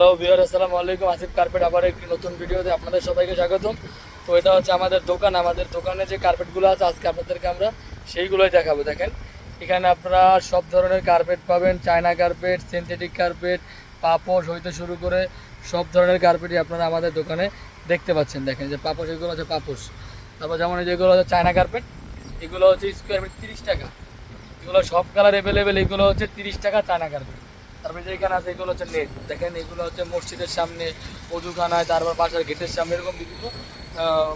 Hello Bihar আসসালামু আলাইকুম। Asif carpet আবার একটি নতুন ভিডিওতে আপনাদের সবাইকে স্বাগতম। তো এটা হচ্ছে আমাদের দোকান। আমাদের দোকানে যে কার্পেটগুলো আছে, আজকে আপনাদেরকে আমরা সেইগুলোই দেখাবো। দেখেন, এখানে আপনারা সব ধরনের কার্পেট পাবেন। চায়না কার্পেট সিনথেটিক কার্পেট পাপোশ হইতে শুরু করে সব ধরনের কার্পেটই আপনারা আমাদের দোকানে দেখতে পাচ্ছেন। দেখেন যে পাপোশ, এগুলো হচ্ছে পাপোশ। তারপর যেমন যেগুলো হচ্ছে চায়না কার্পেট এগুলো হচ্ছে স্কোয়ার ফিট তিরিশ টাকা। এগুলো সব কালার অ্যাভেলেবেল এগুলো হচ্ছে তিরিশ টাকা চায়না কার্পেট তারপরে যে এখানে আছে, এগুলো হচ্ছে নেট দেখেন, এগুলো হচ্ছে মসজিদের সামনে, অজুখানায়, তারপর বাসার গেটের সামনে, এরকম বিভিন্ন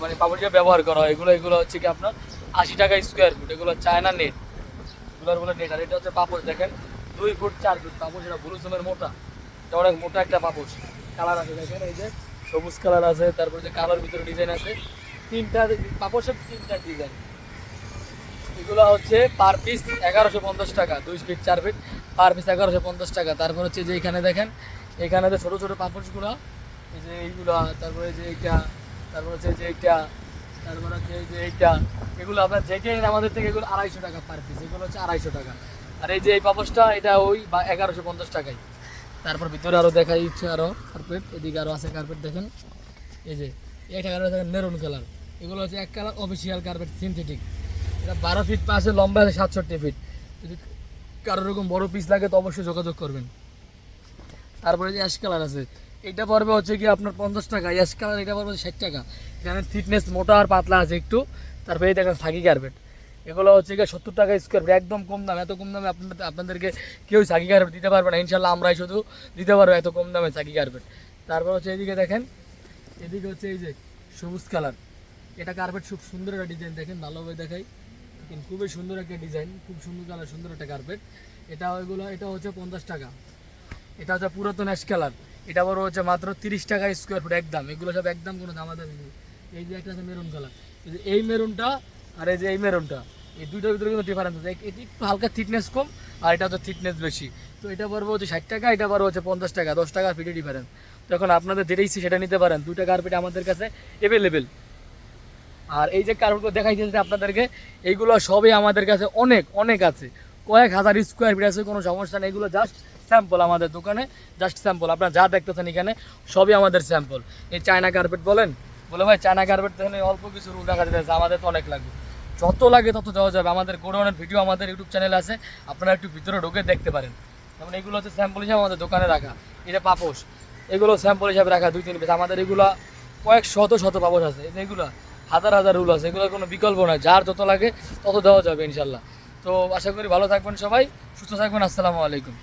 মানে পাপড়িয়া ব্যবহার করা হয়। এগুলো এগুলো হচ্ছে কি আপনার আশি টাকা স্কোয়ার ফুট এগুলো চায়না নেট এগুলোর বলে নেট আর এটা হচ্ছে পাপোশ দেখেন, দুই ফুট চার ফুট পাপোশ এটা ব্লুসমের মোটা। এটা অনেক মোটা একটা পাপোশ কালার আছে, দেখেন, এই যে সবুজ কালার আছে। তারপর যে কালার ভিতরে ডিজাইন আছে, তিনটা পাপোশের তিনটা ডিজাইন এগুলো হচ্ছে পার পিস এগারোশো পঞ্চাশ টাকা, দুই ফিট চার ফিট পার পিস এগারোশো পঞ্চাশ টাকা। তারপর হচ্ছে যে এখানে দেখেন, এখানে যে ছোটো ছোটো পাপড়গুলো এই যে এইগুলো, তারপরে যে এইটা, তারপর হচ্ছে যে এইটা, তারপর হচ্ছে যে এইটা, এগুলো আপনার যেটাই আমাদের থেকে এগুলো আড়াইশো টাকা পার পিস, এগুলো হচ্ছে আড়াইশো টাকা। আর এই যে এই পাপড়টা এটা ওই বা এগারোশো পঞ্চাশ টাকায়। তারপর ভিতরে আরও দেখা ইচ্ছে আরও কার্পেট এদিকে আরও আছে কার্পেট দেখেন। এই যে একটা কালার দেখেন মেরুন কালার এগুলো হচ্ছে এক কালার অফিসিয়াল কার্পেট সিনথেটিক এটা বারো ফিট পাশে, লম্বা আছে সাতষট্টি ফিট যদি কারোর এরকম বড় পিস লাগে তো অবশ্যই যোগাযোগ করবেন। তারপরে যে অ্যাশ কালার আছে, এটা পড়বে হচ্ছে কি আপনার পঞ্চাশ টাকা। অ্যাশ কালার এটা পড়বে ষাট টাকা। এখানে থিকনেস মোটা আর পাতলা আছে একটু। তারপরে এই দেখেন সাকি কার্পেট এগুলো হচ্ছে গিয়ে সত্তর টাকা স্কোয়ার ফিট একদম কম দাম, এত কম দামে আপনাদের, আপনাদেরকে কেউ সাকি কার্পেট দিতে পারবে না। ইনশাল্লাহ আমরাই শুধু দিতে পারব এত কম দামে সাকি কার্পেট তারপর হচ্ছে এদিকে দেখেন এদিকে হচ্ছে এই যে সবুজ কালার এটা কার্পেট খুব সুন্দর একটা ডিজাইন দেখেন ভালোভাবে দেখাই। খুবই সুন্দর একটা ডিজাইন খুব সুন্দর কালার, সুন্দর একটা কার্পেট এটা ওইগুলো, এটা হচ্ছে পঞ্চাশ টাকা। এটা হচ্ছে পুরাতন অ্যাশ কালার এটা বড় হচ্ছে মাত্র তিরিশ টাকা স্কোয়ার ফুট একদম। এগুলো সব একদম কোনো দামা দামি নেই। এই যে একটা আছে মেরুন কালার এই মেরুনটা আর এই যে এই মেরুনটা এই দুইটার ভিতরে কিন্তু ডিফারেন্স আছে। এটি একটু হালকা থিকনেস কম, আর এটা হচ্ছে থিকনেস বেশি। তো এটা পড়বে হচ্ছে ষাট টাকা, এটা পড়বে হচ্ছে পঞ্চাশ টাকা, দশ টাকা ফিটে ডিফারেন্স তখন আপনাদের যেটা সেটা নিতে পারেন। দুইটা কার্পেট আমাদের কাছে অ্যাভেলেবেল আর এই যে কার্পেটগুলো দেখাইতেছে আপনাদেরকে, এইগুলো সবই আমাদের কাছে অনেক অনেক আছে। কয়েক হাজার স্কোয়ার ফিট আছে, কোনো সমস্যা নেই, এগুলো জাস্ট স্যাম্পল আমাদের দোকানে জাস্ট স্যাম্পল আপনারা যা দেখতেছেন এখানে, সবই আমাদের স্যাম্পল এই চায়না কার্পেট বলেন? বলে, ভাই, চায়না কার্পেট দেখেন অল্প কিছু রুল দেখা যেতেছে আমাদের তো অনেক লাগবে। যত লাগে তত দেওয়া যাবে। আমাদের গোডাউনের ভিডিও আমাদের ইউটিউব চ্যানেলে আছে, আপনারা একটু ভিতরে ঢুকে দেখতে পারেন। যেমন এগুলো হচ্ছে স্যাম্পল হিসাবে আমাদের দোকানে রাখা। এটা পাপোশ, এগুলো স্যাম্পল হিসাবে রাখা, দুই, তিন পিস আমাদের এগুলা কয়েক শত শত পাপোশ আছে। এগুলা হাজার হাজার রুল আছে, এগুলোর কোনো বিকল্প নয় যার যত লাগে তত দেওয়া যাবে ইনশাল্লাহ। তো আশা করি ভালো থাকবেন সবাই, সুস্থ থাকবেন, আসসালামু আলাইকুম।